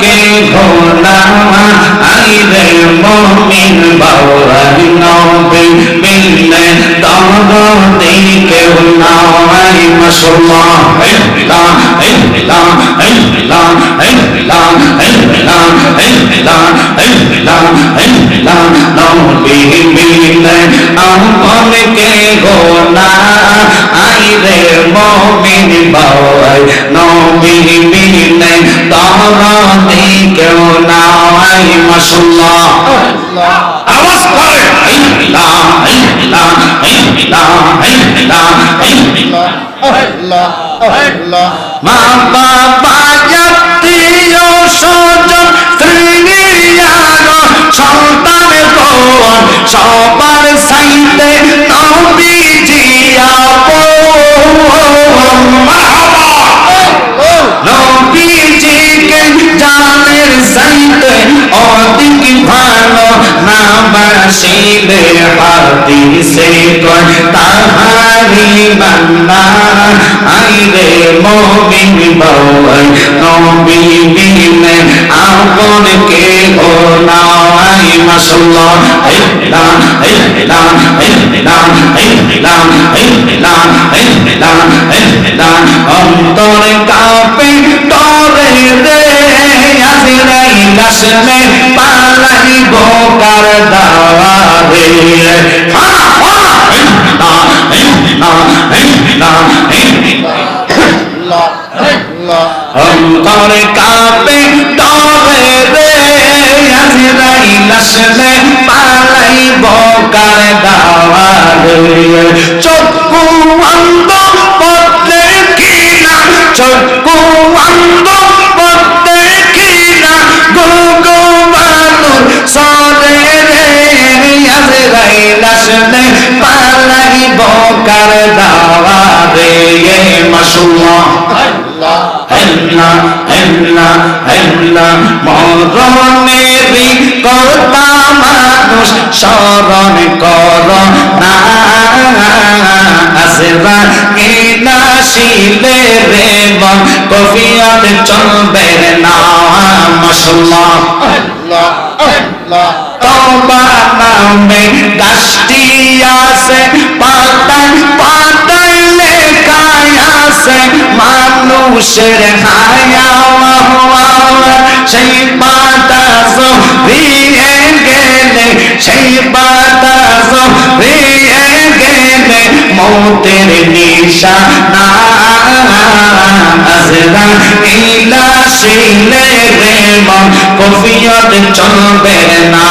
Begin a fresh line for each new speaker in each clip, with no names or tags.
কে ঘোড়া আই রে মমিন বাবা নবে মিলে তর দিকে নাও আই মসলা আমলকে গোনা আইরে মমিন বাবাই নবী মিনে তারাতে কেউ না আই মাশাআল্লাহ আওয়াজ করে আল্লাহ আল্লাহ আল্লাহ।
আল্লাহ। আল্লাহ।
মা বাবা জাতীয় সন্তান সবার সাইতে নবীজি হাসিল হাদিসে কর তাহারি বান্দা। আইরে মুমিন বাবা নবী বিন আপন কে ও নাই মাশাআল্লাহ ইলা ইলা ইলা ইলা ইলা ইলা ইলা অন্তর কাপে তরে রে আসিরাইল আসলে
পালাই গোকার
অন্তর কাপে তবে রে আজরাই লাশলে পালাই বকার দাওয়ারে কিনাশিলে রে মন কফিয়ত চলবে না
আল্লাহ
তোমা নামে গাছটি আছে, পাতায় পাতায় লেখায় আছে, মানুষের হায়া সেই পাতা জড়িয়ে গেলে, সেই পাতা গেলে মৌতের নিশানা ইলা শিলে রে মন কফিয়ত চলবে না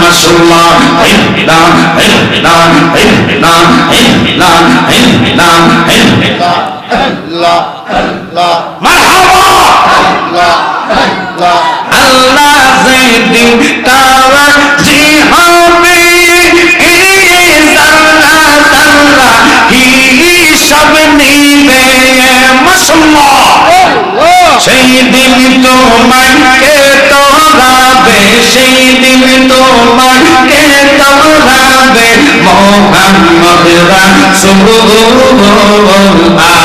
মাশাআল্লাহ। ইল্লা ইল্লা ইল্লা ইল্লা ইল্লা ইল্লা।
আল্লাহ আল্লাহ
মারহাবা!
আল্লাহ আল্লাহ
আল্লাহ যেদিন তারা দিন তোমাকে তোরাবে সেই দিন তোমাকে তোরাবে। মোহাম্মদ রাসূল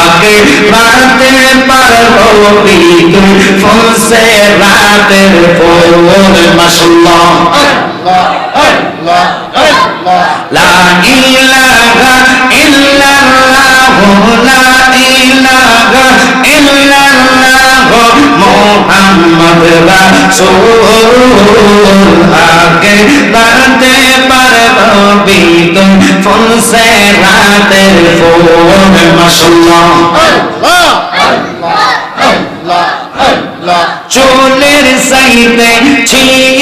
আগে বাতে পারব ফুলসে রাতের ফুল মাশাআল্লাহ।
আল্লাহ আল্লাহ আল্লাহ
লা ইলাহা ইল্লাল্লাহ, লা মোহাম্মদ রাসূল আগে বাতে পারল বিত ফোন সে রাতের ফোন মাশাআল্লাহ।
আল্লাহ আল্লাহ আল্লাহ
চুলের সাইতে ছিল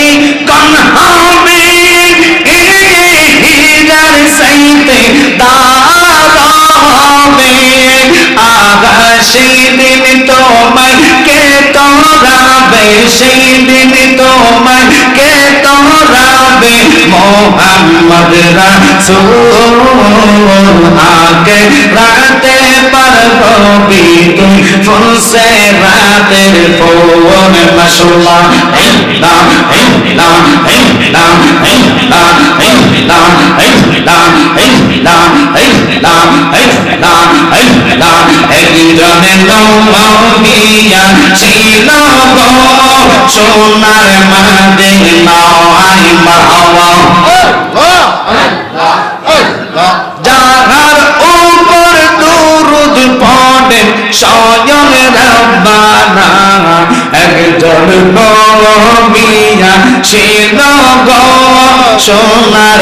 আগা সেই দিন তোমায় কে তোরাবে? সেই দিন তোমায় কে তোরাবে মোহাম্মদ রাসূল আগে রাতে পারব তুই ফুল সে রাতের ফোন মশলা ইল্লা ইল্লা ইল্লা ইল্লা ইল্লা ইল্লা ইল্লা ইল্লা ইল্লা ইল্লা একজনে নমিয়া ছিল গো। সোনার মদিনা আই মারহাবা যাহার উপর দুরুদ পড়েন স্বয়ং রব্বানা। একজন নবিয়া ছিল গো। সোনার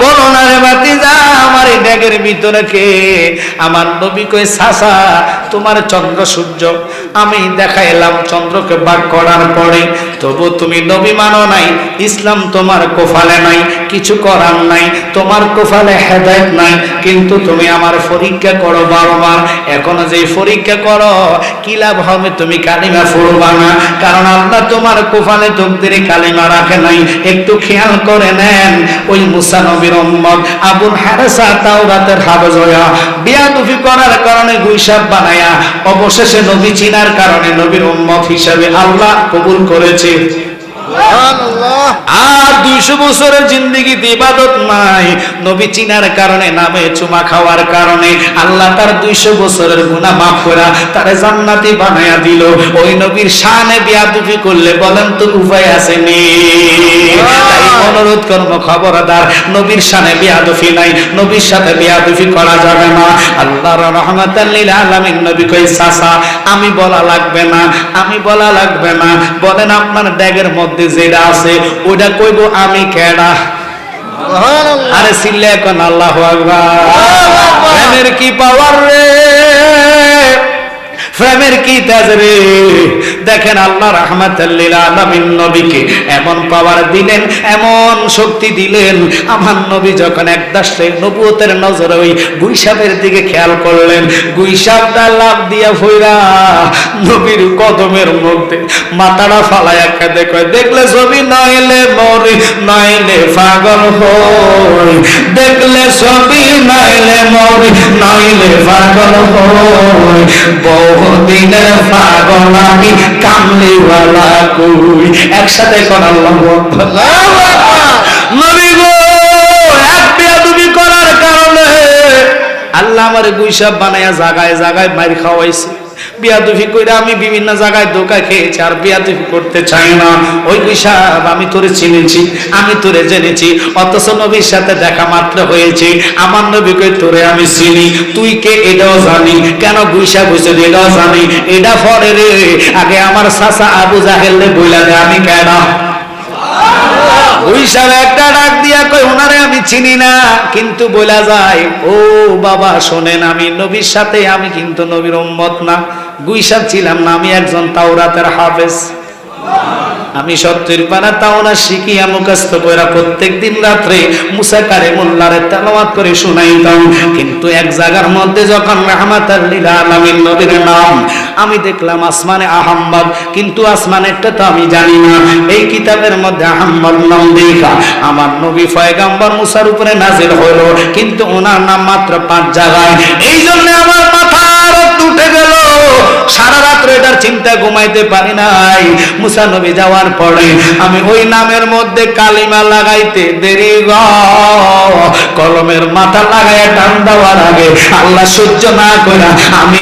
বলো না রে বাতিজা আমার এই ব্যাগের ভিতরে কে? আমার নবী কই সাসা তোমার চন্দ্র সূর্য। আমি দেখাইলাম চন্দ্রকে বাক করার পরে। তবু তুমি নবী মানো নাই, ইসলাম তোমার কোফালে নাই, কিছু করার নাই, তোমার কোফালে হেদায়ত নাই। কিন্তু তুমি আমার পরীক্ষা করো বারবার। এখন যে পরীক্ষা করো, কি লাভ হবে তুমি কালিমা পড়বা না? কারণ আল্লাহ তোমার কোফালে তকদিরে কালিমা রাখে নাই। একটু খেয়াল করে নেন, ওই মুসা নবীর আবুল হারেসা তাওরাতের হাফেজ হইয়া বিয়াদুফি করার কারণে গুইসাব বানায়া অবশেষে নদী চিনার কারণে নবীর উম্মত হিসাবে আল্লাহ কবুল করেছে। আর দুইশো বছরের জিন্দিগিতে ইবাদত নাই। নবী চিনার কারণে নামে চুমা খাওয়ার কারণে আল্লাহ তার দুইশো বছরের গুণা মাফ করা তার জান্নাতি বানায়া দিল। ওই নবীর শানে বিয়াদুফি করলে বলেন তো উপায় আসেনি তাই অনুরোধ করব খবরদার নবীর শানে বিয়াদুফি নাই নবীর সাথে বিয়াদুফি করা যাবে না। আল্লাহর রহমাতাল্লিল আলামিন নবী কই সাসা আমি বলা লাগবে না আমি বলা লাগবে না। বলেন আপনার ড্যাগের মধ্যে যেটা আছে ওটা কইব আমি কেডা? আরে সিল্লে এখন আল্লাহ প্রেমের কি পাওয়ার রে? প্রেমের কি তাজ রে? দেখেন আল্লাহ রাহমাতাল্লিল নবীকে এমন পাওয়ার দিলেন, এমন শক্তি দিলেন। আমার নবী যখন এক দাসে নবুয়তের নজরে ওই গুইসাবের দিকে খেয়াল করলেন গুইসাবটা লাভ দিয়া ফইরা নবীর কদমের মধ্যে মাথাটা ফালায়া কেঁদে কয়, দেখলে ছবি, নইলে মরি, নইলে পাগল হই। দেখলে ছবি, নইলে মরি, নইলে পাগল হই। বহুদিনের পাগল আমি কামলিওয়ালা কই? একসাথে কোন আল্লাহ নবী গো, এক বেয়াদবি করার কারণে আল্লাহ আমার গুইসাব বানায়া জাগায় জাগায় মার খাওয়াইছে। বিয়াদুফি কইরা আমি বিভিন্ন জায়গায় ধোকা খেয়েছি, আর বিয়াদুফি করতে চাই না। ওই গুইসাব আমি তোরে চিনেছি, আমি তোরে জেনেছি, অথচ নবীর সাথে দেখা মাত্র হয়েছে। আমার নবী তোরে আমি চিনি, তুই কে এটাও জানি, কেন গুইসা বুঝলি এটাও জানি। এটা পরে রে, আগে আমার সাসা আবু জাহেল বইলা দে, আমি কেডা? একটা ডাক দিয়া কই আমি চিনি না। কিন্তু যায়, ও বাবা, শোনেন, আমি নবীর সাথে, আমি কিন্তু নবীর ছিলাম না, আমি একজন তাওরাতের হাফেজ। আমি সত্যের পানা তাওনা শিখিয়া মুখস্থ কইরা প্রত্যেক দিন রাত্রে মুসা কারে মোল্লারে তেলাওয়াত করে শুনাইতাম। কিন্তু এক জায়গার মধ্যে যখন রাহমাতাল লিল আলামিন নবীর নাম, আমি দেখলাম আসমানে আহাম্মদ, কিন্তু আসমানেরটা তো আমি জানি না। এই কিতাবের মধ্যে আহাম্মদ নাম দেখা আমার নবী পয়গাম্বর মুসার উপরে নাজিল হলো, কিন্তু ওনার নাম মাত্র পাঁচ জায়গায়। এই জন্য আমার মাথা রক্ত উঠে গেল। সারা রাত্র এটার চিন্তা ঘুমাইতে পারি নাই। মুসা নবী যাওয়ার পরে আমি ওই নামের মধ্যে কালিমা লাগাইতে দেরি গ। কলমের মাথা লাগাইয়া টান দেওয়ার আগে আল্লাহ সহ্য না করে আমি